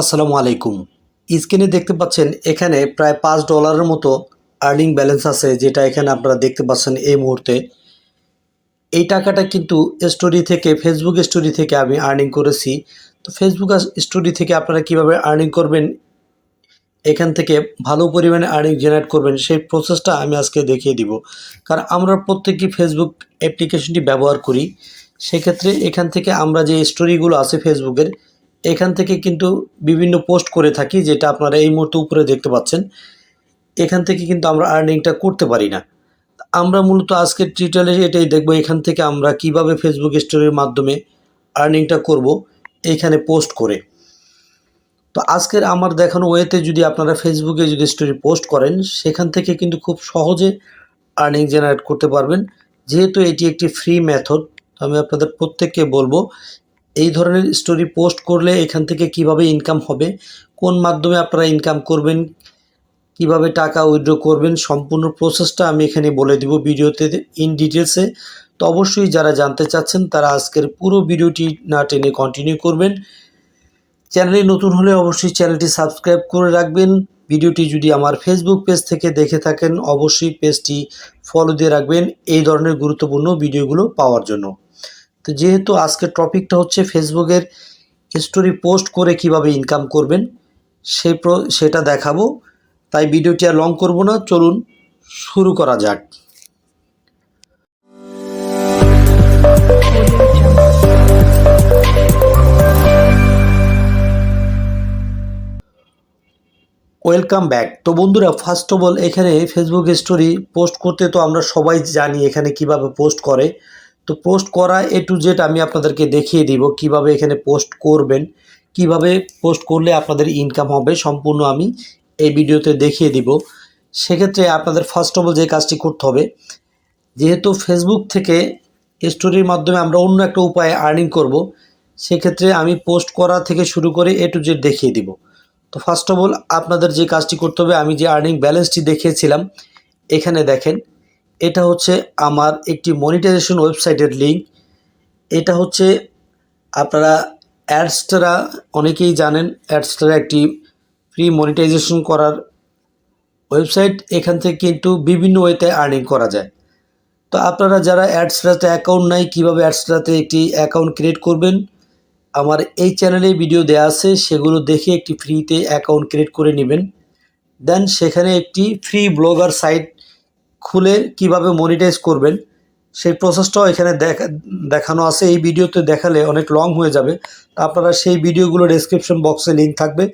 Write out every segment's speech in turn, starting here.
আসসালামু আলাইকুম। স্ক্রিনে দেখতে পাচ্ছেন এখানে প্রায় পাঁচ ডলারের মতো আর্নিং ব্যালেন্স আছে, যেটা এখানে আপনারা দেখতে পাচ্ছেন এই মুহূর্তে। এই টাকাটা কিন্তু স্টোরি থেকে ফেসবুক স্টোরি থেকে আমি আর্নিং করেছি। তো ফেসবুক স্টোরি থেকে আপনারা কীভাবে আর্নিং করবেন, এখান থেকে ভালো পরিমাণে আর্নিং জেনারেট করবেন, সেই প্রসেসটা আমি আজকে দেখিয়ে দিব। কারণ আমরা প্রত্যেকেই ফেসবুক অ্যাপ্লিকেশনটি ব্যবহার করি। সেক্ষেত্রে এখান থেকে আমরা যে স্টোরিগুলো আছে ফেসবুকের এখান থেকে কিন্তু বিভিন্ন পোস্ট করে থাকি, যেটা আপনারা এই মুহূর্তে উপরে দেখতে পাচ্ছেন। এখান থেকে কিন্তু আমরা আর্নিংটা করতে পারি না। আমরা মূলত আজকের টিউটোরিয়ালে এটাই দেখব, এখান থেকে আমরা কীভাবে ফেসবুক স্টোরির মাধ্যমে আর্নিংটা করব এইখানে পোস্ট করে। তো আজকের আমার দেখানো ওয়েতে যদি আপনারা ফেসবুকে যদি স্টোরি পোস্ট করেন, সেখান থেকে কিন্তু খুব সহজে আর্নিং জেনারেট করতে পারবেন। যেহেতু এটি একটি ফ্রি মেথড আমি আপনাদের প্রত্যেককে বলব এই ধরনের স্টোরি পোস্ট করলে এখান থেকে কীভাবে ইনকাম হবে, কোন মাধ্যমে আপনারা ইনকাম করবেন, কীভাবে টাকা উইথড্র করবেন, সম্পূর্ণ প্রসেসটা আমি এখানে বলে দিব ভিডিওতে ইন ডিটেলসে তো অবশ্যই যারা জানতে চাচ্ছেন, তারা আজকের পুরো ভিডিওটি না টেনে কন্টিনিউ করবেন। চ্যানেলে নতুন হলে অবশ্যই চ্যানেলটি সাবস্ক্রাইব করে রাখবেন। ভিডিওটি যদি আমার ফেসবুক পেজ থেকে দেখে থাকেন, অবশ্যই পেজটি ফলো দিয়ে রাখবেন। এই ধরনের গুরুত্বপূর্ণ ভিডিওগুলো পাওয়ার জন্য। তো যেহেতু আজকের টপিকটা হচ্ছে ফেসবুকের স্টোরি পোস্ট করে কীভাবে ইনকাম করবেন প্র- সেটা দেখাবো। তাই ভিডিওটি আর লং করব না, চলুন শুরু করা যাক। ওয়েলকাম ব্যাক তো বন্ধুরা ফার্স্ট অফ অল এখানে ফেসবুক স্টোরি পোস্ট করতে তো আমরা সবাই জানি এখানে কীভাবে পোস্ট করে। তো পোস্ট করা এ টু জেড আমি আপনাদেরকে দেখিয়ে দিব কীভাবে এখানে পোস্ট করবেন, কীভাবে পোস্ট করলে আপনাদের ইনকাম হবে, সম্পূর্ণ আমি এই ভিডিওতে দেখিয়ে দিব। সেক্ষেত্রে আপনাদের ফার্স্ট অফ অল যে কাজটি করতে হবে, যেহেতু ফেসবুক থেকে স্টোরির মাধ্যমে আমরা অন্য একটা উপায়ে আর্নিং করব, সেক্ষেত্রে আমি পোস্ট করা থেকে শুরু করে এ টু জেড দেখিয়ে দিব। তো ফার্স্ট অফ অল আপনাদের যে কাজটি করতে হবে, আমি যে আর্নিং ব্যালেন্সটি দেখিয়েছিলাম, এখানে দেখেন এটা হচ্ছে আমার একটি মনিটাইজেশন ওয়েবসাইটের লিঙ্ক এটা হচ্ছে আপনারা অ্যাডসটারা অনেকেই জানেন অ্যাডসটারা একটি ফ্রি মনিটাইজেশন করার ওয়েবসাইট এখান থেকে কিন্তু বিভিন্ন ওয়েতে আর্নিং করা যায়। তো আপনারা যারা অ্যাডসটাতে অ্যাকাউন্ট নাই, কীভাবে অ্যাডসটাতে একটি অ্যাকাউন্ট ক্রিয়েট করবেন, আমার এই চ্যানেলে ভিডিও দেওয়া আছে, সেগুলো দেখে একটি ফ্রিতে অ্যাকাউন্ট ক্রিয়েট করে নেবেন। দেন সেখানে একটি ফ্রি ব্লগার সাইট খুলে কীভাবে মনিটাইজ করবেন, সেই প্রসেসটাও এখানে দেখা, দেখানো আছে। এই ভিডিওতে দেখালে অনেক লং হয়ে যাবে। আপনারা সেই ভিডিওগুলো ডেসক্রিপশন বক্সে লিঙ্ক থাকবে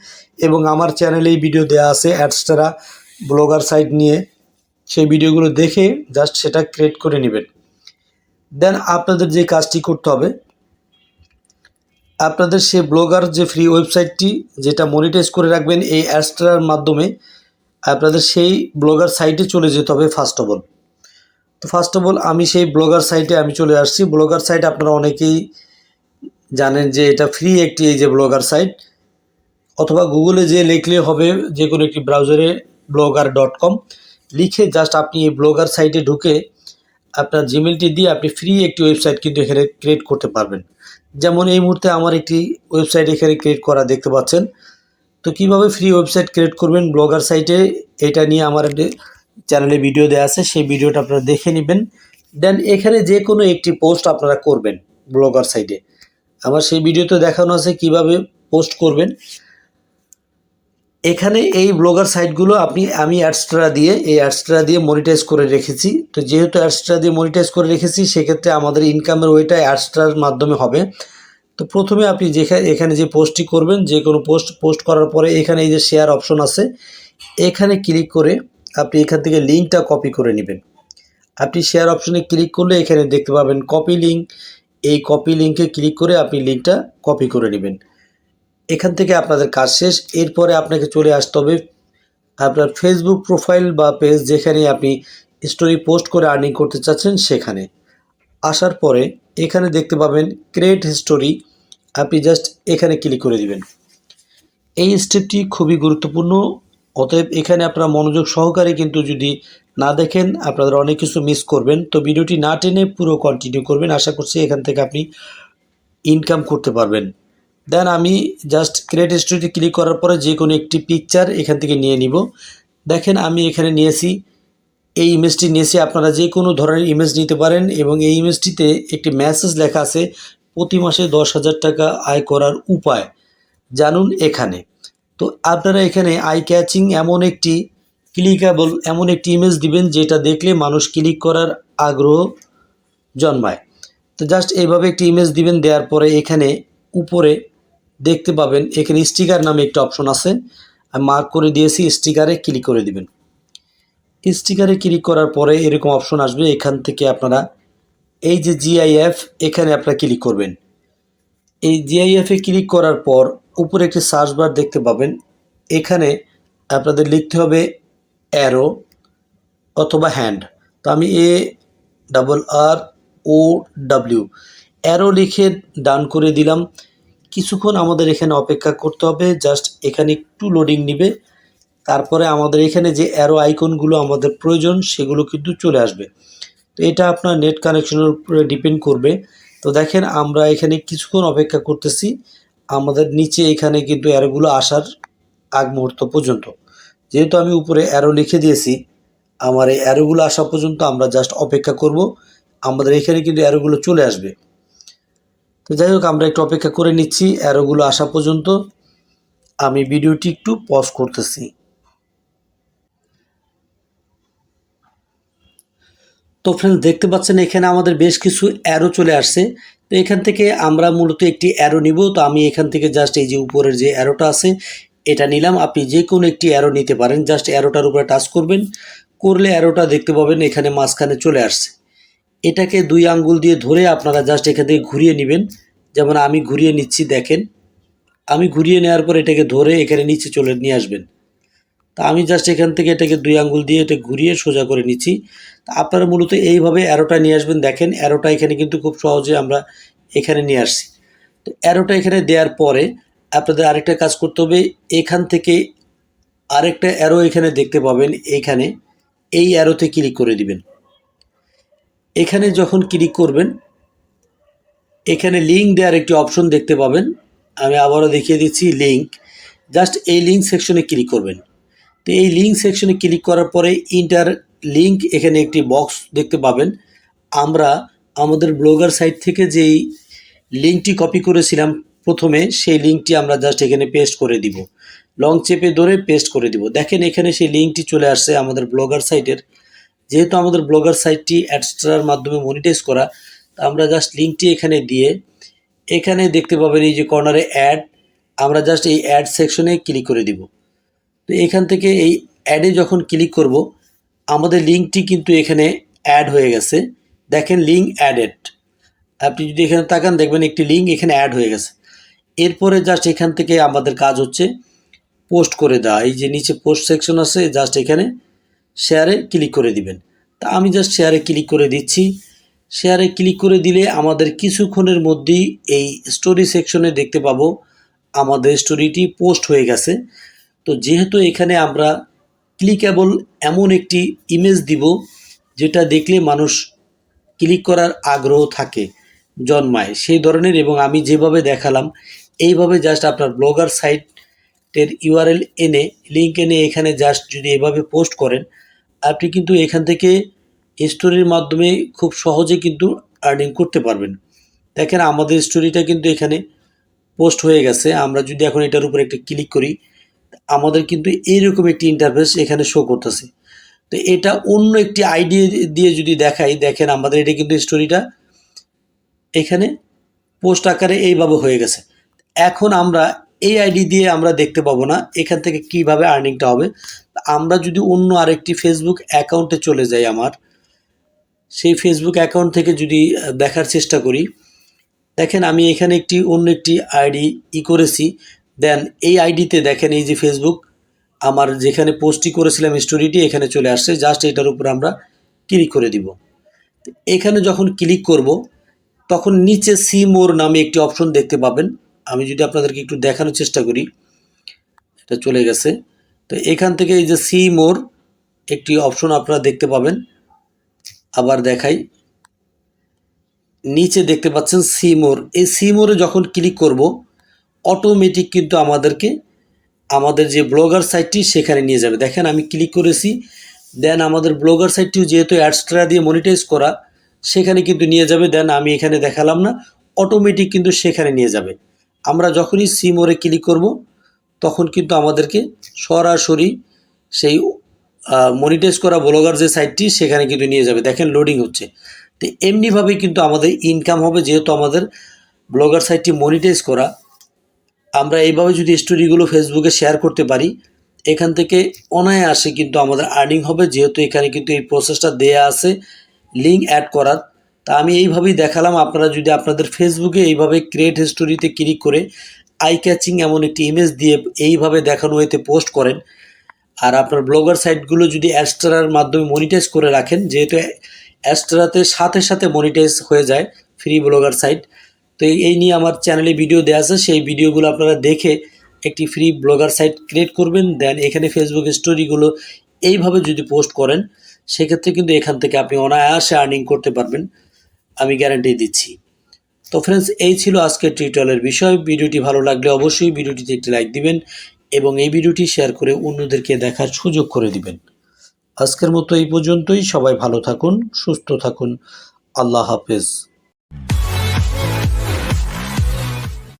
এবং আমার চ্যানেলে এই ভিডিও দেওয়া আছে অ্যাডস্টারা ব্লগার সাইট নিয়ে। সেই ভিডিওগুলো দেখে জাস্ট সেটা ক্রিয়েট করে নেবেন। দেন আপনাদের যে কাজটি করতে হবে, আপনাদের সেই ব্লগার যে ফ্রি ওয়েবসাইটটি যেটা মনিটাইজ করে রাখবেন, এই অ্যাডস্টার মাধ্যমে আপনাদের সেই ব্লগার সাইটে চলে যেতে হবে ফার্স্ট অফ অল তো ফার্স্ট অফ অল আমি সেই ব্লগার সাইটে আমি চলে আসছি। ব্লগার সাইট আপনারা অনেকেই জানেন যে এটা ফ্রি একটি এই যে ব্লগার সাইট। অথবা গুগলে যে লিখলে হবে যে কোনো একটি ব্রাউজারে ব্লগার ডট কম লিখে জাস্ট আপনি এই ব্লগার সাইটে ঢুকে আপনার জিমেলটি দিয়ে আপনি ফ্রি একটি ওয়েবসাইট কিন্তু এখানে ক্রিয়েট করতে পারবেন। যেমন এই মুহূর্তে আমার একটি ওয়েবসাইট এখানে ক্রিয়েট করা দেখতে পাচ্ছেন। তো কীভাবে ফ্রি ওয়েবসাইট ক্রিয়েট করবেন ব্লগার সাইটে এটা নিয়ে আমার চ্যানেলে ভিডিও দেওয়া আছে, সেই ভিডিওটা আপনারা দেখে নেবেন। দেন এখানে যে কোনো একটি পোস্ট আপনারা করবেন ব্লগার সাইটে আমার সেই ভিডিওতে দেখানো আছে কীভাবে পোস্ট করবেন। এখানে এই ব্লগার সাইটগুলো আপনি, আমি অ্যাডস্ট্রা দিয়ে, এই অ্যাডস্ট্রা দিয়ে মনিটাইজ করে রেখেছি। তো যেহেতু অ্যাডস্ট্রা দিয়ে মনিটাইজ করে রেখেছি, সেক্ষেত্রে আমাদের ইনকামের ওইটা অ্যাডস্ট্রার মাধ্যমে হবে। তো প্রথমে আপনি যেখানে এখানে যে পোস্টটি করবেন, যে কোনো পোস্ট পোস্ট করার পরে এখানে এই যে শেয়ার অপশন আছে, এখানে ক্লিক করে আপনি এখান থেকে লিঙ্কটা কপি করে নেবেন। আপনি শেয়ার অপশনে ক্লিক করলে এখানে দেখতে পাবেন কপি লিঙ্ক এই কপি লিঙ্কে ক্লিক করে আপনি লিঙ্কটা কপি করে নেবেন। এখান থেকে আপনাদের কাজ শেষ, এরপরে আপনাকে চলে আসতে হবে আপনার ফেসবুক প্রোফাইল বা পেজ যেখানে আপনি স্টোরি পোস্ট করে আর্নিং করতে চাচ্ছেন সেখানে। আসার পরে এখানে দেখতে পাবেন ক্রিয়েট হিস্টোরি আপনি জাস্ট এখানে ক্লিক করে দিবেন। এই স্টেপটি খুবই গুরুত্বপূর্ণ। অতএব এখানে আপনারা মনোযোগ সহকারে কিন্তু যদি না দেখেন, আপনাদের অনেক কিছু মিস করবেন। তো ভিডিওটি না টেনে পুরো কন্টিনিউ করবেন। আশা করছি এখান থেকে আপনি ইনকাম করতে পারবেন। দেন আমি জাস্ট ক্রিয়েট স্টোরিতে ক্লিক করার পরে যে কোনো একটি পিকচার এখান থেকে নিয়ে নিব। দেখেন আমি এখানে নিয়েছি এই ইমেজটি নিয়েছি আপনারা যে কোনো ধরনের ইমেজ নিতে পারেন এবং এই ইমেজটিতে একটি মেসেজ লেখা আছে, প্রতি মাসে দশ হাজার টাকা আয় করার উপায়। জানুন এখানে। তো আপনারা এখানে আই ক্যাচিং এমন একটি ক্লিকেবল এমন একটি ইমেজ দিবেন যেটা দেখলে মানুষ ক্লিক করার আগ্রহ জন্মায়। তো জাস্ট এইভাবে একটি ইমেজ দিবেন, দেওয়ার পরে এখানে উপরে দেখতে পাবেন, এখানে স্টিকার নামে একটা অপশন আছে। মার্ক করে দিয়েছি স্টিকারে ক্লিক করে দিবেন। স্টিকারে ক্লিক করার পরে এরকম অপশন আসবে, এখান থেকে আপনারা এই যে জিআইএফ এখানে আপনারা ক্লিক করবেন। এই জিআইএফে ক্লিক করার পর উপরে একটি সার্চ বার দেখতে পাবেন। এখানে আপনাদের লিখতে হবে অ্যারো অথবা হ্যান্ড তো আমি A double R O W arrow লিখে ডান করে দিলাম। কিছুক্ষণ আমাদের এখানে অপেক্ষা করতে হবে। জাস্ট এখানে একটু লোডিং নিবে। তারপরে আমাদের এখানে যে অ্যারো আইকনগুলো আমাদের প্রয়োজন, সেগুলো কিন্তু চলে আসবে। তো এটা আপনার নেট কানেকশনের উপরে ডিপেন্ড করবে। তো দেখেন, আমরা এখানে কিছুক্ষণ অপেক্ষা করতেছি। আমাদের নিচে এখানে কিন্তু অ্যারোগুলো আসার আগ মুহূর্ত পর্যন্ত। যেহেতু আমি উপরে অ্যারো লিখে দিয়েছি, আমার এই অ্যারোগুলো আসা পর্যন্ত আমরা জাস্ট অপেক্ষা করব। আমাদের এখানে কিন্তু অ্যারোগুলো চলে আসবে। তো যাই হোক, আমরা একটু অপেক্ষা করে নিচ্ছি। অ্যারোগুলো আসা পর্যন্ত। আমি ভিডিওটি একটু পজ করতেছি। তো ফ্রেন্ডস দেখতে পাচ্ছেন এখানে আমাদের বেশ কিছু অ্যারো চলে আসছে। তো এখান থেকে আমরা মূলত একটি অ্যারো নিব। তো আমি এখান থেকে জাস্ট এই যে উপরের যে অ্যারোটা আছে, এটা নিলাম। আপনি যে কোনো একটি অ্যারো নিতে পারেন। জাস্ট অ্যারোটার উপরে টাচ করবেন। করলে অ্যারোটা দেখতে পাবেন এখানে মাঝখানে চলে আসছে। এটাকে দুই আঙ্গুল দিয়ে ধরে আপনারা জাস্ট এখান থেকে ঘুরিয়ে নেবেন। যেমন আমি ঘুরিয়ে নিচ্ছি, দেখেন। আমি ঘুরিয়ে নেওয়ার পর এটাকে ধরে এখানে নিচে চলে নিয়ে আসবেন। তা আমি জাস্ট এখান থেকে এটাকে দুই আঙ্গুল দিয়ে এটা ঘুরিয়ে সোজা করে নিচ্ছি। তা আপনারা মূলত এইভাবে অ্যারোটা নিয়ে আসবেন। দেখেন অ্যারোটা এখানে কিন্তু খুব সহজে আমরা এখানে নিয়ে আসছি। তো অ্যারোটা এখানে দেওয়ার পরে আপনাদের আরেকটা কাজ করতে হবে। এখান থেকে আরেকটা অ্যারো এখানে দেখতে পাবেন। এইখানে এই অ্যারোতে ক্লিক করে দিবেন। এখানে যখন ক্লিক করবেন, এখানে লিঙ্ক দেওয়ার একটি অপশন দেখতে পাবেন। আমি আবারও দেখিয়ে দিচ্ছি লিঙ্ক জাস্ট এই লিঙ্ক সেকশনে ক্লিক করবেন। তো এই লিঙ্ক সেকশনে ক্লিক করার পরে ইন্টার লিঙ্ক এখানে একটি বক্স দেখতে পাবেন। আমরা আমাদের ব্লগার সাইট থেকে যেই লিঙ্কটি কপি করেছিলাম প্রথমে, সেই লিঙ্কটি আমরা জাস্ট এখানে পেস্ট করে দিব। লং চেপে ধরে পেস্ট করে দিব। দেখেন এখানে সেই লিঙ্কটি চলে আসছে আমাদের ব্লগার সাইটের যেহেতু আমাদের ব্লগার সাইটটি অ্যাডস্টার মাধ্যমে মনিটাইজ করা আমরা জাস্ট লিঙ্কটি এখানে দিয়ে, এখানে দেখতে পাবেন এই যে কর্নারে অ্যাড আমরা জাস্ট এই অ্যাড সেকশনে ক্লিক করে দিব। তো এখান থেকে এই অ্যাডে যখন ক্লিক করব, আমাদের লিঙ্কটি কিন্তু এখানে অ্যাড হয়ে গেছে। দেখেন লিঙ্ক অ্যাডেড। আপনি যদি এখানে তাকান, দেখবেন একটি লিঙ্ক এখানে অ্যাড হয়ে গেছে। এরপরে জাস্ট এখান থেকে আমাদের কাজ হচ্ছে পোস্ট করে দেওয়া। এই যে নিচে পোস্ট সেকশন আছে, জাস্ট এখানে শেয়ারে ক্লিক করে দিবেন। তা আমি জাস্ট শেয়ারে ক্লিক করে দিচ্ছি। শেয়ারে ক্লিক করে দিলে আমাদের কিছুক্ষণের মধ্যেই এই স্টোরি সেকশনে দেখতে পাবো, আমাদের স্টোরিটি পোস্ট হয়ে গেছে। তো যেহেতু এখানে আমরা ক্লিকেবল এমন একটি ইমেজ দিব, যেটা দেখলে মানুষ ক্লিক করার আগ্রহ থাকে, জন্মায়। সেই ধরনের এবং আমি যেভাবে দেখালাম, এইভাবে জাস্ট আপনার ব্লগার সাইটের ইউআরএল এনে লিঙ্ক এনে এখানে জাস্ট যদি এভাবে পোস্ট করেন, আপনি কিন্তু এখান থেকে স্টোরির মাধ্যমে খুব সহজে কিন্তু আর্নিং করতে পারবেন। দেখেন আমাদের স্টোরিটা কিন্তু এখানে পোস্ট হয়ে গেছে। আমরা যদি এখন এটার উপর একটা ক্লিক করি আমাদের কিন্তু এইরকম একটি ইন্টারফেস এখানে শো করতেছে। তো এটা অন্য একটি আইডি দিয়ে যদি দেখাই, দেখেন আমাদের এটা কিন্তু স্টোরিটা এখানে পোস্ট আকারে এইভাবে হয়ে গেছে। এখন আমরা এই আইডি দিয়ে আমরা দেখতে পাবো না এখান থেকে কীভাবে আর্নিংটা হবে। আমরা যদি অন্য আরেকটি ফেসবুক অ্যাকাউন্টে চলে যাই আমার, সেই ফেসবুক অ্যাকাউন্ট থেকে যদি দেখার চেষ্টা করি, দেখেন আমি এখানে একটি, অন্য একটি আইডি ই করেছি। দেন এই আইডিতে দেখেন এই যে ফেসবুক আমার যেখানে পোস্টটি করেছিলাম স্টোরিটি এখানে চলে আসছে। জাস্ট এটার উপর আমরা ক্লিক করে দিব। এখানে যখন ক্লিক করব, তখন নিচে সি মোর নামে একটি অপশন দেখতে পাবেন। আমি যদি আপনাদেরকে একটু দেখানোর চেষ্টা করি, এটা চলে গেছে। তো এখান থেকে এই যে সি মোর একটি অপশন আপনারা দেখতে পাবেন। আবার দেখাই। নিচে দেখতে পাচ্ছেন সি মোর এই সি মোরে যখন ক্লিক করব অটোমেটিক কিন্তু আমাদেরকে আমাদের যে ব্লগার সাইটটি সেখানে নিয়ে যাবে। দেখেন আমি ক্লিক করেছি দেন আমাদের ব্লগার সাইটটিও যেহেতু অ্যাডস্ট্রা দিয়ে মনিটাইজ করা, সেখানে কিন্তু নিয়ে যাবে দেন আমি এখানে দেখালাম না অটোমেটিক কিন্তু সেখানে নিয়ে যাবে। আমরা যখনই সিমোরে ক্লিক করব, তখন কিন্তু আমাদেরকে সরাসরি সেই মনিটাইজ করা ব্লগার যে সাইটটি সেখানে কিন্তু নিয়ে যাবে। দেখেন লোডিং হচ্ছে। তো এমনিভাবেই কিন্তু আমাদের ইনকাম হবে, যেহেতু আমাদের ব্লগার সাইটটি মনিটাইজ করা আমরা এইভাবে যদি স্টোরিগুলো ফেসবুকে শেয়ার করতে পারি, এখান থেকে অনায়াসে কিন্তু আমাদের আর্নিং হবে, যেহেতু এখানে কিন্তু এই প্রসেসটা দেয়া আছে লিঙ্ক অ্যাড করার। তা আমি এইভাবেই দেখালাম, আপনারা যদি আপনাদের ফেসবুকে এইভাবে ক্রিয়েট স্টোরিতে ক্লিক করে আই ক্যাচিং এমন একটি ইমেজ দিয়ে এইভাবে দেখানো এতে পোস্ট করেন। আর আপনার ব্লগার সাইটগুলো যদি অ্যাস্ট্রার মাধ্যমে মনিটাইজ করে রাখেন, যেহেতু অ্যাস্ট্রাতে সাথে সাথে মনিটাইজ হয়ে যায় ফ্রি ব্লগার সাইট তো এই- নিয়ে আমার চ্যানেলে ভিডিও দেওয়া আছে। সেই ভিডিওগুলো আপনারা দেখে একটি ফ্রি ব্লগার সাইট ক্রিয়েট করবেন। দেন এখানে ফেসবুক স্টোরিগুলো এইভাবে যদি পোস্ট করেন, সেক্ষেত্রে কিন্তু এখান থেকে আপনি অনায়াসে আর্নিং করতে পারবেন। আমি গ্যারান্টি দিচ্ছি। তো ফ্রেন্ডস এই ছিল আজকের টিউটোরিয়ালের বিষয়। ভিডিওটি ভালো লাগলে অবশ্যই ভিডিওটিতে একটি লাইক দিবেন এবং এই ভিডিওটি শেয়ার করে অন্যদেরকে দেখার সুযোগ করে দিবেন। আজকের মতো এই পর্যন্তই। সবাই ভালো থাকুন, সুস্থ থাকুন। আল্লাহ হাফেজ।